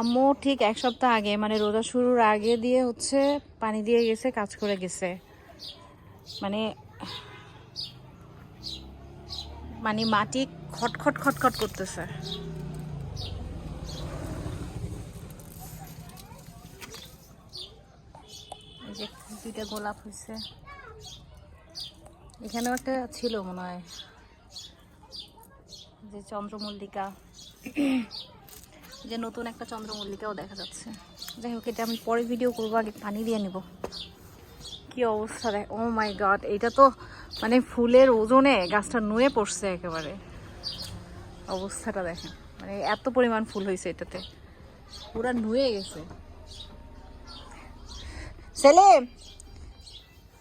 আম্মু ঠিক এক সপ্তাহ আগে মানে রোজা শুরুর আগে দিয়ে হচ্ছে পানি দিয়ে গেছে, কাজ করে গেছে। মানে মানে মাটি খটখট খটখট করতেছে। দুইটা গোলাপ হয়েছে। এখানেও একটা ছিল মনে হয়। যে চন্দ্রমল্লিকা। যে নতুন একটা চন্দ্রমল্লিকাও দেখা যাচ্ছে। যাই হোক, এটা আমি পরে ভিডিও করব, আগে পানি দিয়ে নিব। কি অবস্থা দেখ ও মাই গড এটা তো মানে ফুলের ওজনে গাছটা নুয়ে পড়ছে একেবারে। অবস্থাটা দেখেন মানে এত পরিমাণ ফুল হয়েছে এটাতে। পুরা নুয়ে গেছে। সেলিম!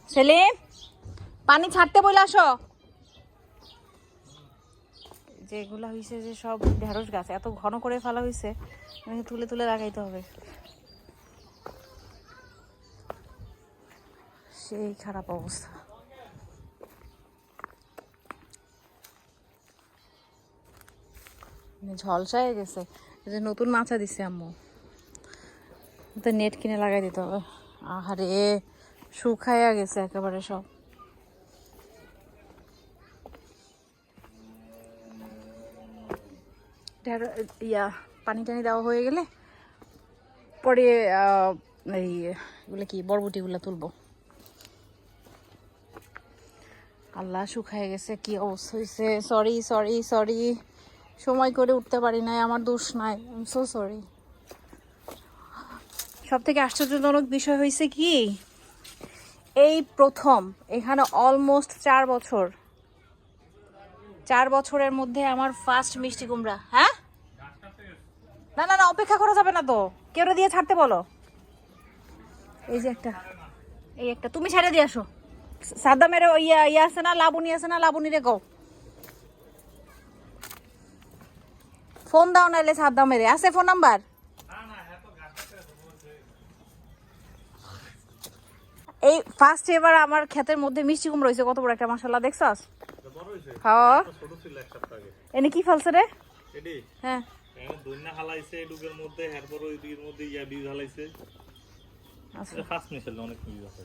সেলিম! পানি ছাড়তে বলে আসো। যেগুলা হয়েছে যে সব ঢেঁড়স গাছ, এত ঘন করে ফেলা হয়েছে মানে তুলে তুলে লাগাইতে হবে। সেই খারাপ অবস্থা। মানে ঝলসায় গেছে। এই যে নতুন মাছা দিছে আম্মু। তো নেট কিনে লাগাই দিতে হবে। আহারে শুকাইয়া গেছে একেবারে সব। ইয়া পানি টানি দেওয়া হয়ে গেলে পরে এই, এগুলো কি, বরবটিগুলো তুলবো। আল্লাহ শুকায় গেছে, কি অবস্থা হয়েছে সরি সরি সরি সময় করে উঠতে পারি নাই, আমার দোষ নাই। সো সরি সব থেকে আশ্চর্যজনক বিষয় হয়েছে কি? এই প্রথম, এখানে অলমোস্ট চার বছর চার বছরের মধ্যে আমার ফার্স্ট মিষ্টি কুমড়া হ্যাঁ? না না না, অপেক্ষা করা যাবে না তো। কেউ দিয়ে ছাড়তে বলো? এই যে একটা, এই একটা, তুমি ছেড়ে দিয়ে আসো। সাদ্দামের ইয়া ইয়া আছে না, লাবণী আছে না, লাবণী রে গো ফোন দাও নাইলে সাদ্দামের। আছে ফোন নাম্বার? এই ফার্স্ট এবার আমার ক্ষেতের মধ্যে মিষ্টি কুমড়ো হয়েছে কত বড় একটা মশলা হয়েছে হ্যাঁ ছোট ছিল এক সপ্তাহ আগে। এনে কি ফলছে রে? এডি? হ্যাঁ। এখন দৈন্যা হালাইছে ডুকের মধ্যে এরপর ওই মধ্যে ইয়া বীজ হালাইছে। আচ্ছা। ফার্স্ট মিশাল অনেক বীজ আছে